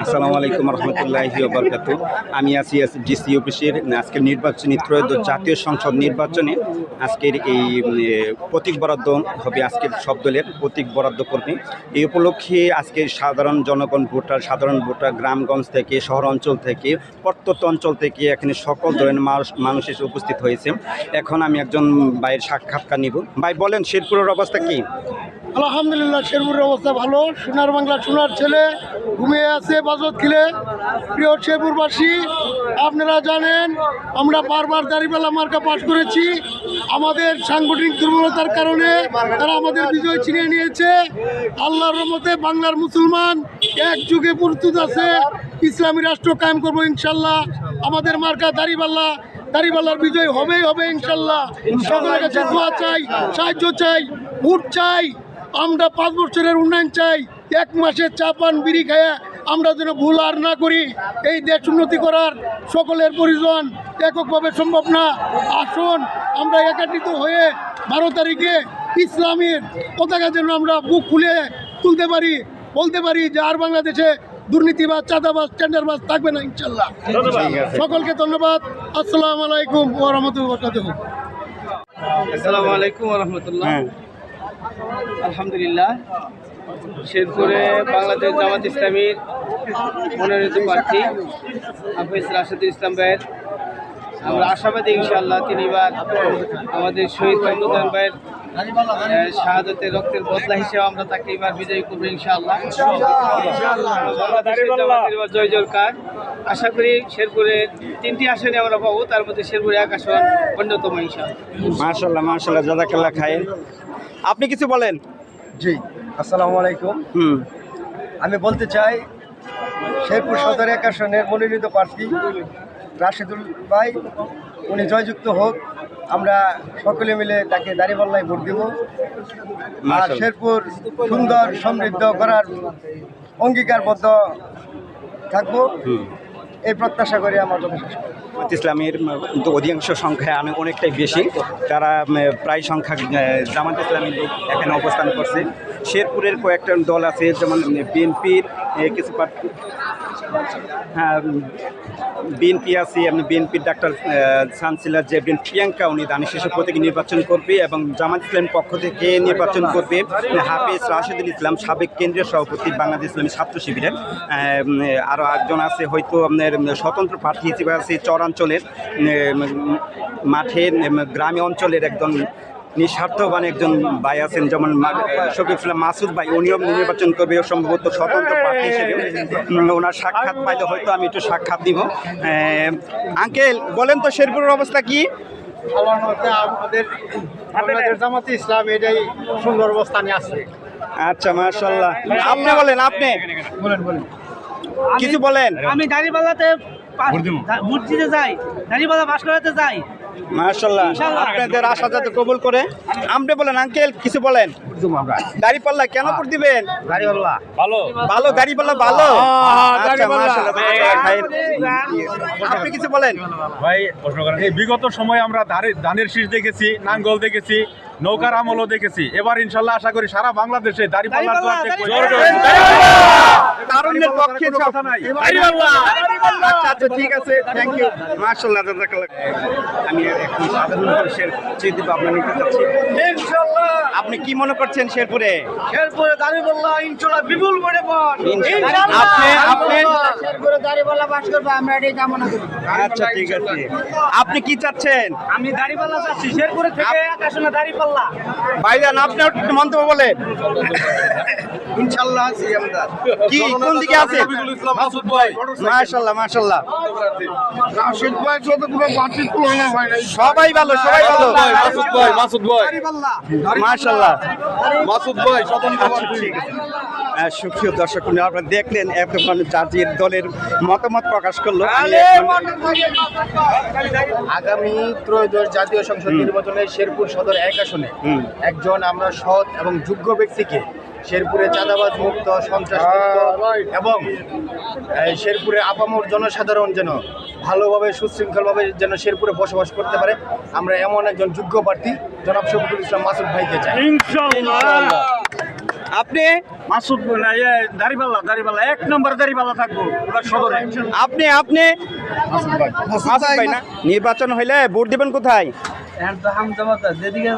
আসসালামু আলাইকুম রহমতুল্লাহি বরকাত আমি আছি ডিসি অফিসের আজকের নির্বাচনী ত্রয়োদশ জাতীয় সংসদ নির্বাচনে। আজকের এই প্রতীক বরাদ্দ হবে আজকের সব দলের প্রতীক বরাদ্দ করবে এই উপলক্ষে আজকে সাধারণ জনগণ ভোটার, সাধারণ ভোটার গ্রামগঞ্জ থেকে শহর অঞ্চল থেকে প্রত্যন্ত অঞ্চল থেকে এখানে সকল ধরনের মানুষ মানুষ এসে উপস্থিত হয়েছে। এখন আমি একজন ভাইয়ের সাক্ষাৎকার নিব। ভাই, বলেন, শেরপুরের অবস্থা কি? আলহামদুলিল্লাহ, শেরপুরের অবস্থা ভালো। সোনার বাংলা সোনার ছেলে, ঘুমিয়ে আছে, বাজত খিলে। প্রিয় শেরপুরবাসী, আপনারা জানেন, আমরা বারবার দাঁড়িপাল্লা মার্কা পাশ করেছি। আমাদের সাংগঠনিক দুর্বলতার কারণে তারা আমাদের বিজয় ছিনিয়ে নিয়েছে। আল্লাহর রহমতে বাংলার মুসলমান এক যুগে প্রস্তুত আছে। ইসলামী রাষ্ট্র কায়েম করব ইনশাল্লাহ। আমাদের মার্কা দাঁড়িপাল্লা, দাঁড়িপাল্লার বিজয় হবেই হবে ইনশাল্লাহ। সকলের কাছে চাই, সাহায্য চাই, ভোট চাই। আমরা পাঁচ বছরের উন্নয়ন চাই। এক মাসে চা পান বিড়ি খায় আমরা যেন ভুল আর না করি। এই দেশ উন্নতি করার সকলের প্রয়োজন এককভাবে সম্ভব না। আসুন আমরা একাত্রিত হয়ে বারো তারিখে ইসলামের পতাকা যেন আমরা বুক খুলে তুলতে পারি। বলতে পারি যে আর বাংলাদেশে দুর্নীতিবাজ চাঁদাবাজ টেন্ডারবাজ থাকবে না ইনশাল্লাহ। সকলকে ধন্যবাদ। আসসালামু আলাইকুম ও রহমতুল্লাহ আসসালামু আলাইকুম রহমতুল্লাহ। হ্যাঁ। আলহামদুলিল্লাহ। শেরপুরে বাংলাদেশ জামাত ইসলামীর মনোনীত প্রার্থী হাফিজ রাশেদুল ইসলাম ভাইয়ের। আমরা আশাবাদী ইনশাআল্লাহ তিনিবার আমাদের শহীদ কামরুদ্দান ভাইয়ের আহ, শাহাদতের রক্তের বদলা হিসেবে আমরা তাকে এবার বিজয়ী করব ইনশাআল্লাহ। জয় জয়কার। আশা করি শেরপুরের তিনটি আসনে আমরা পাবো তার মধ্যে শেরপুরে এক আসন অন্যতম ইনশাআল্লাহ। মার্শাল্লাহ মার্শাল্লাহ জাজাকাল্লাহ খায় আপনি কিছু বলেন। জি আসসালামু আলাইকুম। হুম। আমি বলতে চাই শেরপুর সদর এক আসনের মনোনীত প্রার্থী রাশেদুল ভাই উনি জয়যুক্ত হোক আমরা সকলে মিলে তাকে দাঁড়িপাল্লায় ভোট দেব। আর শেরপুর সুন্দর সমৃদ্ধ করার অঙ্গীকারবদ্ধ থাকব। এই প্রত্যাশা করে আমার কথা শেষ ইসলামের অধিকাংশ সংখ্যা আমি অনেকটাই বেশি। তারা প্রায় সংখ্যা জামাত ইসলামী লোক এখানে অবস্থান করছে। শেরপুরের কয়েকটা দল আছে, যেমন বিএনপির কিছু হ্যাঁ বিএনপি আছে আপনি বিএনপির ডাক্তার সানসিলার জেবরিন প্রিয়াঙ্কা, উনি দানি শিশু প্রতীকে নির্বাচন করবে এবং জামাত ইসলাম পক্ষ থেকে নির্বাচন করবে। হাফিজ রাশেদুল ইসলাম সাবেক কেন্দ্রীয় সভাপতি, বাংলাদেশ ইসলামী ছাত্র শিবিরের। আরও একজন আছে, হয়তো আপনার স্বতন্ত্র প্রার্থী হিসেবে আছে চরাঞ্চলের মাঠে গ্রামে অঞ্চলের একজন নিঃস্বার্থবান একজন ভাই আছেন যেমন মা- শফিক ইসলাম মাসুদ ভাই উনিও নির্বাচন করবে সম্ভবত স্বতন্ত্র প্রার্থী হিসেবে। ওনার সাক্ষাৎ পাইলে হয়তো আমি একটু সাক্ষাৎ দিব। আঙ্কেল বলেন তো শেরপুরের অবস্থা কি? আল্লাহর মতে আমাদের বাংলাদেশ জামাতে ইসলাম এটাই সুন্দর অবস্থানে আছে। আচ্ছা মাশাল্লাহ আপনি বলেন আপনি? কিছু বলেন? আমি দাঁড়িপাল্লাতে ভোট দিতে যাই দাঁড়িপাল্লা পাশ করাতে যাই। মাশাল্লাহ আপনাদের আশা যাতে কবুল করে। আপনি বলেন আঙ্কেল কিছু বলেন। দাড়িপাল্লা কেন করে দিবেন ভালো। দাড়িপাল্লা ভালো। খায়ের। আপনি কিছু বলেন। ভাই এই বিগত সময় আমরা ধানের শীষ দেখেছি নাঙ্গল দেখেছি। নৌকার আমলও দেখেছি। এবার ইনশাল্লাহ আশা করি সারা বাংলাদেশে দাঁড়িপাল্লার দোয়ার দেখব। তারুণ্যের পক্ষে কথা নাই। আচ্ছা ঠিক আছে। থ্যাংক ইউ মাশাআল্লাহ জাযাকাল্লাহ আমি এখন সাধারণ মানুষের চিঠি দিব আপনার নিতে চাচ্ছি। আপনি কি মনে করছেন শেরপুরে? শেরপুরে দাঁড়িপাল্লা ইনশাল্লাহ বিপুল করে আপনি আপনি শেরপুরে দাঁড়িপাল্লা বাস করব আমরা এটাই কামনা করি। আচ্ছা ঠিক আছে। আপনি কি চাচ্ছেন? আমি দাঁড়িপাল্লা যাচ্ছি শেরপুরে থেকে আসনে দাঁড়িপাল্লা ভাইজান আপনি একটু মন্তব্য বলেন। ইনশাল্লাহ আছি আমরা। কি কোন দিকে আছে? মাশাআল্লাহ মাশাআল্লাহ রাশেদ ভাই সাথে কোনো পার্টির তুলনা হয় না সবাই ভালো সবাই ভালো। মাসুদ ভাই মাসুদ ভাই মাশাআল্লাহ। মাসুদ ভাই স্বতন্ত্র আচ্ছা ঠিক সুপ্রিয় দর্শক আপনারা দেখলেন এতক্ষণ জাতির দলের মতামত প্রকাশ করল। আগামী ত্রয়োদশ জাতীয় সংসদ নির্বাচনে শেরপুর সদর এক আসনে একজন আমরা সৎ এবং যোগ্য ব্যক্তিকে শেরপুরে চাঁদাবাজ মুক্ত সন্ত্রাস মুক্ত এবং শেরপুরে আপামর জনসাধারণ যেন ভালোভাবে সুশৃঙ্খলভাবে যেন শেরপুরে বসবাস করতে পারে আমরা এমন একজন যোগ্য প্রার্থী জনাব শফিকুল ইসলাম মাসুদ ভাইকে চাই। আপনি? মাসুদ দাড়িপাল্লা দাড়িপাল্লা এক নম্বর দাড়িপাল্লা থাকব সদরে। আপনি আপনি? মাসুদ ভাই। না? নির্বাচন হইলে ভোট দিবেন কোথায়? জামাতা যেদিকে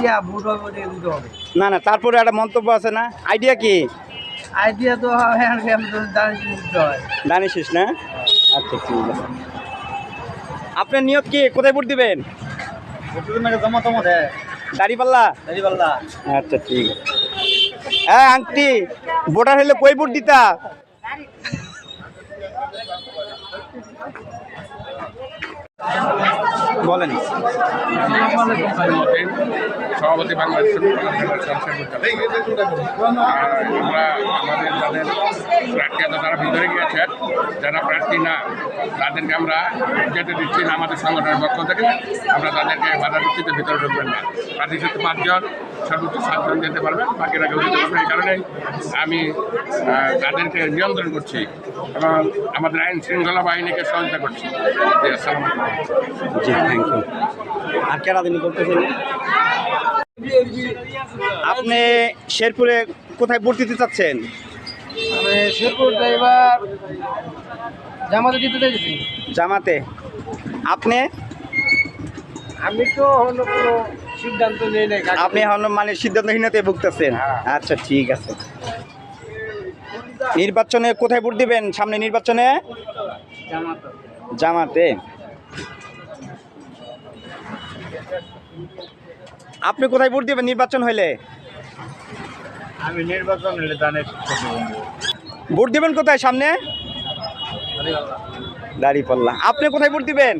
ইয়া ভোট হবে ওদিকে দিতে হবে। না না তারপরে একটা মন্তব্য আছে না? আইডিয়া কি? আইডিয়া তো জানিস না? আচ্ছা ঠিক আছে। আপনার নিয়ত কি? কোথায় ভোট দিবেন? দাড়িপাল্লা? দাড়িপাল্লা। আচ্ছা ঠিক আছে। হ্যাঁ আংটি ভোটার হইলে কই ভোট দিতা? বলেন। সভাপতি বাংলাদেশ আমরা আমাদের যাদের প্রার্থী আছে তারা ভিতরে গিয়েছেন যারা প্রার্থী না তাদেরকে আমরা যেতে দিচ্ছি না আমাদের সংগঠনের পক্ষ থেকে। আমরা তাদেরকে বাধা দিচ্ছি ভিতরে ঢুকবেন না। প্রার্থী সাথে পাঁচজন সর্বোচ্চ সাতজন যেতে পারবেন বাকিরা কেউ যেতে পারবেন এই কারণে আমি তাদেরকে নিয়ন্ত্রণ করছি এবং আমাদের আইন শৃঙ্খলা বাহিনীকে সহযোগিতা করছি। জি। থ্যাংক ইউ আর কেনা দিন বলতেছেন আপনি শেরপুরে কোথায় ভোট দিতে চাচ্ছেন? শেরপুর ড্রাইভার জামাতে দিতে চাইছি। জামাতে। আপনি? আমি তো অন্য কোনো সিদ্ধান্ত নেই আপনি এখন মানে সিদ্ধান্তহীনতে ভুগতেছেন? আচ্ছা ঠিক আছে। নির্বাচনে কোথায় ভোট দিবেন সামনে নির্বাচনে? জামাতে। আপনি কোথায় ভোট দিবেন? নির্বাচন হইলে? আমি নির্বাচন হলে দানের ভোট। দিবেন কোথায়? সামনে? দাঁড়িপাল্লা। আপনি কোথায় ভোট দিবেন?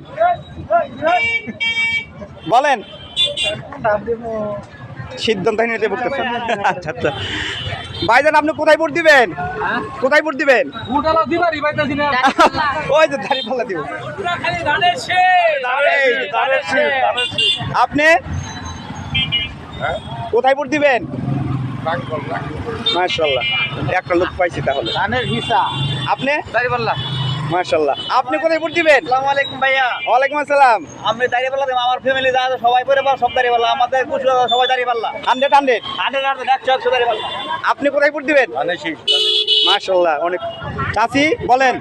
বলেন। সিদ্ধান্তহীনতে ভুগতেছেন আচ্ছা আচ্ছা। ভাইজান আপনি কোথায় ভোট দিবেন? কোথায় ভোট দিবেন? ওই যে দাঁড়িপাল্লা দিব। আপনি? কোথায় ভোট দিবেন? মাশাল্লাহ একটা লোক পাইছি তাহলে। হিসা। আপনি? মাশাল্লাহ আপনি কোথায় ভোট দিবেন? আলাইকুম ভাইয়া। ওয়ালাইকুম আসসালাম। আমি দাঁড়িয়ে পারলাম আমার ফ্যামিলি যা সবাই করে পারলাম সব দাঁড়িয়ে পারলাম আমাদের কুচু সবাই দাঁড়িয়ে পারলাম হান্ড্রেড হান্ড্রেড? হান্ড্রেড হান্ড্রেড একশো একশো দাঁড়িয়ে পারলাম আপনি কোথায় ভোট দিবেন? মাশাল্লাহ অনেক। চাচি বলেন।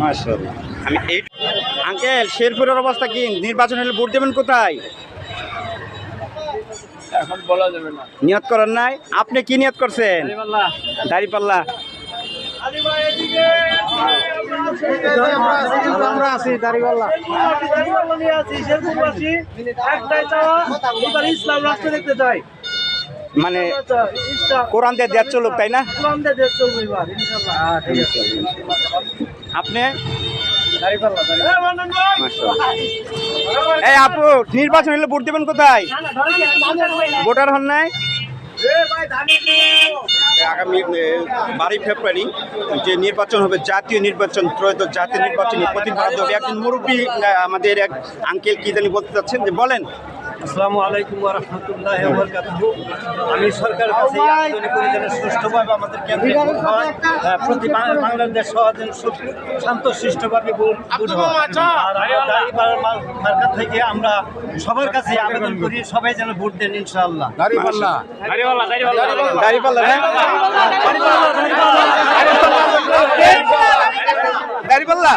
মাশাল্লাহ আমি এই আঙ্কেল শেরপুরের অবস্থা কি? নির্বাচন হলে ভোট দেবেন কোথায়? এখন বলা যাবে না। নিয়ত করেন নাই? আপনি কি নিয়ত করছেন? দাঁড়িয়ে দাঁড়িপাল্লা। আমরা আছি দাঁড়িয়ে একটাই চাওয়া এবার ইসলাম রাষ্ট্র দেখতে চাই। মানে কোরআন দিয়ে দেড় চলুক তাই না? এবার আপনি। এই আপু, নির্বাচন হলে ভোট দেবেন কোথায়? ভোটার হন নাই? আগামী বারোই ফেব্রুয়ারি যে নির্বাচন হবে, জাতীয় নির্বাচন, ত্রয়োদশ জাতীয় নির্বাচনে প্রতিভারত একজন মুরব্বী আমাদের এক আঙ্কেল কি জানি বলতে চাচ্ছেন যে, বলেন আসসালামু আলাইকুম ওয়া রাহমাতুল্লাহি ওয়া বারাকাতুহু। আমি সরকারের কাছে আবেদন করি যেন সুষ্ঠুভাবে আমাদের কেন্দ্রে হয় প্রতি বাংলাদেশ সহ যেন শান্ত সুষ্ঠুভাবে ভোট হয় আর আমরা দাঁড়িপাল্লা মার- থেকে আমরা সবার কাছে আবেদন করি সবাই যেন ভোট দেন ইনশাআল্লাহ। দাঁড়িপাল্লা। দাঁড়িপাল্লা?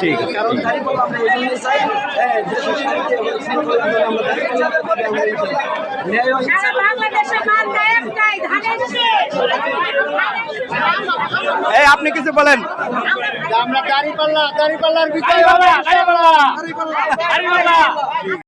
ঠিক এই আপনি কিছু বলেন। আমরা দাঁড়িপাল্লা দাঁড়িপাল্লার হবে